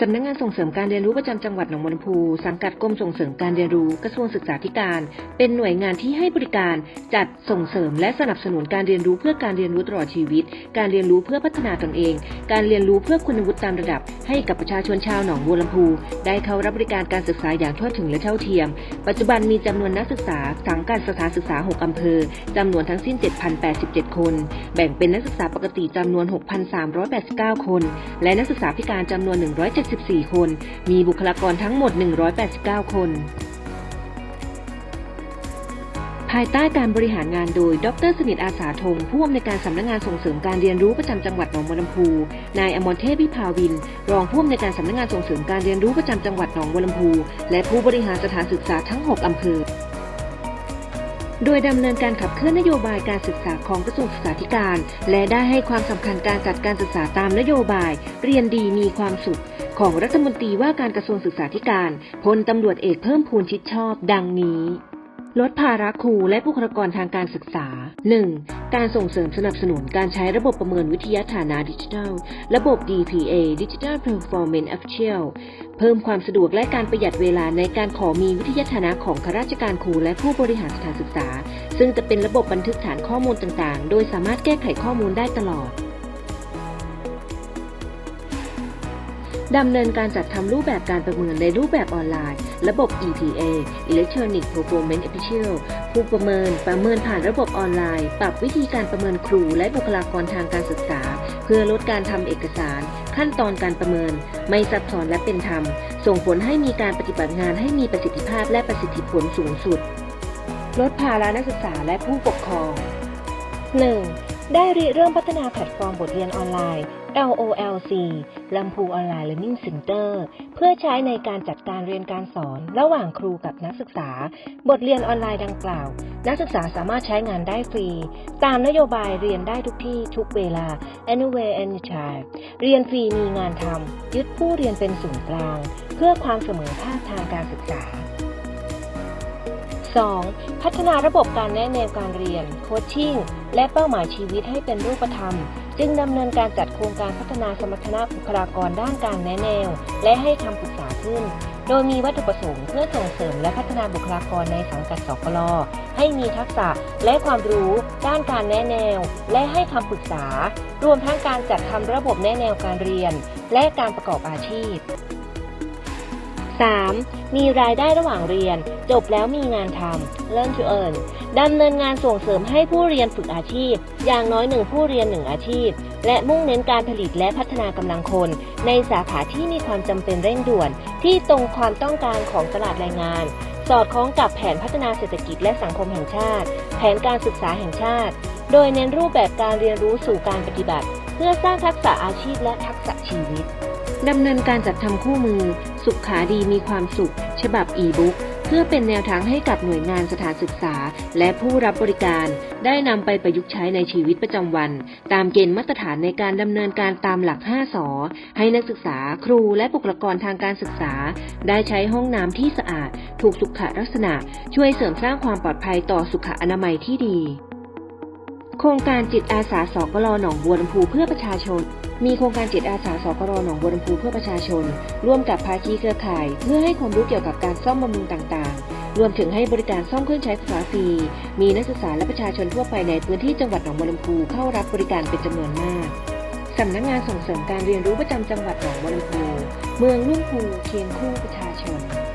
สำนักงานส่งเสริมการเรียนรู้ประจำจังหวัดหนองบัวลำพู สังกัดกรมส่งเสริมการเรียนรู้กระทรวงศึกษาธิการ เป็นหน่วยงานที่ให้บริการจัดส่งเสริม และสนับสนุนการเรียนรู้เพื่อการเรียนรู้ตลอดชีวิต การเรียนรู้เพื่อพัฒนาตนเอง การเรียนรู้เพื่อคุณวุฒิตามระดับ ให้กับประชาชนชาวหนองบัวลำพู ได้เข้ารับบริการการศึกษาอย่างทั่วถึงและเท่าเทียม ปัจจุบันมีจำนวนนักศึกษาสังกัดสถานศึกษา 6 อำเภอจำนวนทั้งสิ้น 7,087 คน แบ่งเป็นนักศึกษาปกติจำนวน 6,389 คน และนักศึกษาพิการจำนวน 1 7 174คน มีบุคลากรทั้งหมด 189 คน ภายใต้การบริหารงานโดย ดรสนิทอาสาธงผู้อำนวยการสำนักงานส่งเสริมการเรียนรู้ประจำจังหวัดหนองบัวลำพู นายอมรเทพวิภาวิน รองผู้อำนวยการสำนักงานส่งเสริมการเรียนรู้ประจำจังหวัดหนองบัวลำพู และผู้บริหารสถานศึกษาทั้ง 6 อำเภอ โดยดำเนินการขับเคลื่อนนโยบายการศึกษาของกระทรวงศึกษาธิการ และได้ให้ความสำคัญการจัดการศึกษาตามนโยบาย เรียนดีมีความสุข ของรัฐมนตรีว่าการกระทรวงศึกษาธิการพลตำรวจเอกเพิ่มพูนชิดชอบ ดังนี้ ลดภาระครูและบุคลากรทางการศึกษา 1. การส่งเสริมสนับสนุนการใช้ระบบประเมินวิทยาฐานะดิจิทัล ระบบ DPA Digital Performance Official เพิ่มความสะดวกและการประหยัดเวลาในการขอมีวิทยาฐานะของข้าราชการครูและผู้บริหารสถานศึกษา ซึ่งจะเป็นระบบบันทึกฐานข้อมูลต่างๆ โดยสามารถแก้ไขข้อมูลได้ตลอด ดำเนินการจัดทำรูปแบบการประเมินในรูปแบบออนไลน์ ระบบ EPA Electronic Performance Official ผู้ประเมินประเมินผ่านระบบออนไลน์ ปรับวิธีการประเมินครูและบุคลากรทางการศึกษา เพื่อลดการทำเอกสาร ขั้นตอนการประเมิน ไม่ซับซ้อนและเป็นธรรม ส่งผลให้มีการปฏิบัติงานให้มีประสิทธิภาพและประสิทธิผลสูงสุด ลดภาระนักศึกษาและผู้ปกครอง 1. ได้ริเริ่มพัฒนาแพลตฟอร์มบทเรียนออนไลน์ LOLC ลำพูออนไลน์ Learning Center เพื่อใช้ในการจัดการเรียนการสอน ระหว่างครูกับนักศึกษา บทเรียนออนไลน์ดังกล่าว นักศึกษาสามารถใช้งานได้ฟรี ตามนโยบายเรียนได้ทุกที่ทุกเวลา anywhere anytime เรียนฟรีมีงานทำยึดผู้เรียนเป็นศูนย์กลาง เพื่อความเสมอภาคทางการศึกษา 2. พัฒนาระบบการแนะแนวการเรียน โคชชิ่ง และเป้าหมายชีวิตให้เป็นรูปธรรม จึงดำเนินการจัดโครงการพัฒนาสมรรถนะบุคลากรด้านการแนะแนว และให้คำปรึกษาขึ้น โดยมีวัตถุประสงค์เพื่อส่งเสริมและพัฒนาบุคลากรในสังกัดสกลให้มีทักษะและความรู้ด้านการแนะแนว และให้คำปรึกษา รวมทั้งการจัดทำระบบแนะแนวการเรียน และการประกอบอาชีพ 3. มีรายได้ระหว่างเรียน จบแล้วมีงานทำ Learn to earn ดำเนินงานส่งเสริมให้ผู้เรียนฝึกอาชีพ อย่างน้อยหนึ่งผู้เรียนหนึ่งอาชีพ และมุ่งเน้นการผลิตและพัฒนากำลังคน ในสาขาที่มีความจำเป็นเร่งด่วน ที่ตรงความต้องการของตลาดแรงงาน สอดคล้องกับแผนพัฒนาเศรษฐกิจและสังคมแห่งชาติ แผนการศึกษาแห่งชาติ โดยเน้นรูปแบบการเรียนรู้สู่การปฏิบัติ เพื่อสร้างทักษะอาชีพและทักษะชีวิตดำเนินการจัดทำคู่มือ สุขขาดีมีความสุข ฉบับอีบุ๊กเพื่อเป็นแนวทางให้กับหน่วยงานสถานศึกษา และผู้รับบริการ ได้นำไปประยุกต์ใช้ในชีวิตประจำวัน ตามเกณฑ์มาตรฐานในการดำเนินการตามหลัก 5 สอ ให้นักศึกษาครูและบุคลากรทางการศึกษา ได้ใช้ห้องน้ำที่สะอาด ถูกสุขลักษณะ ช่วยเสริมสร้างความปลอดภัยต่อสุขอนามัยที่ดี ครงการจิตอาสาสกลหนองบัวลำพูเพื่อประชาชน มีโครงการจิตอาสาสกลหนองบัวลำพูเพื่อประชาชน ร่วมกับภาคีเครือข่าย เพื่อให้ความรู้เกี่ยวกับการซ่อมบำรุงต่างๆ รวมถึงให้บริการซ่อมเครื่องใช้ไฟฟ้าฟรี มีนักศึกษาและประชาชนทั่วไปในพื้นที่จังหวัดหนองบัวลำพูเข้ารับบริการเป็นจำนวนมากสำนักงานส่งเสริมการเรียนรู้ประจำจังหวัดหนองบัวลำพู เมืองลุ่มพูเคียงคู่ประชาชน